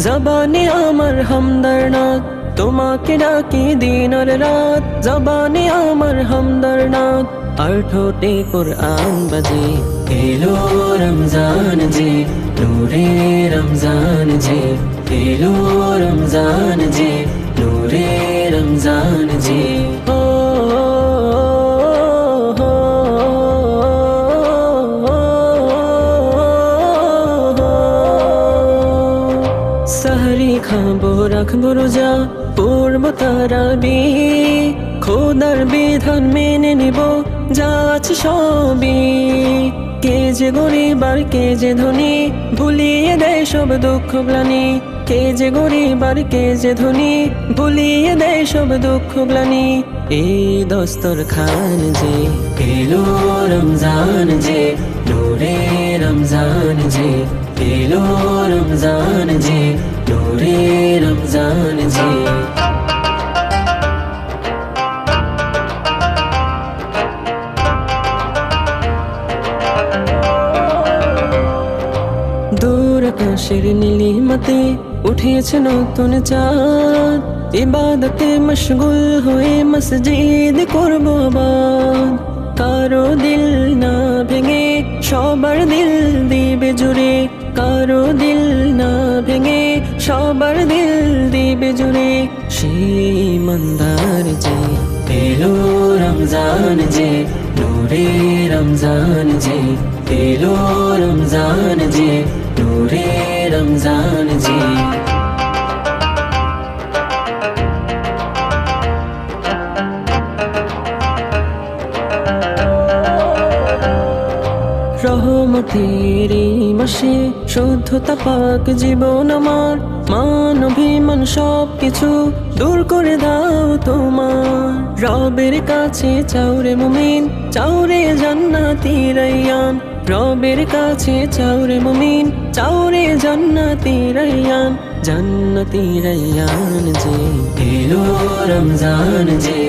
জবানে আমার হামদার নাথ তোমাকে ডাকি দিন রাত। জবানে আমার হামদার নাথ আর ঠোঁটে কোরআন বাজে। এলো রমজান যে, নূরে রমজান যে। এলো রমজান যে, নূরে রমজান যে। সাহারি খাব, রাখব রোজা। পড়ব তারাবি, খোদার বিধান মেনে নিব, যা আছে সবই। কে যে গরিব আর কে যে ধনী, ভুলিয়ে দেয় সব দুঃখ গ্লানি। কে যে গরিব আর কে যে ধনী, ভুলিয়ে দেয় সব দুঃখ গ্লানি। এই দস্তর খান যে এলো রমজান যে, নূরে রমজান যে এলো রমজান যে নূরে রমজান যে দূর আকাশের নীলিমাতে উঠেছে নতুন চাঁদ। ইবাদতে মশগুল হয়ে মসজিদ করব আবাদ। কারও দিল না ভেঙে সবার দিল দিবে সবার দিল দিবে জুড়ে সেই মন্দার যে। এলো রমজান যে, নূরে রমজান যে। এলো রমজান যে, নূরে রমজান যে। রহমতের মাসে শুদ্ধতা পাক, জীবন আমার। মান, অভিমান সব কিছু দূর করে দাও তোমার। রবের কাছে চাউরে মুমিন চাউরে জান্নাতি রাইয়ান। রবের কাছে চাউরে মুমিন চাউরে জান্নাতি রাইয়ান। জান্নাতি রাইয়ান যে রমজান যে।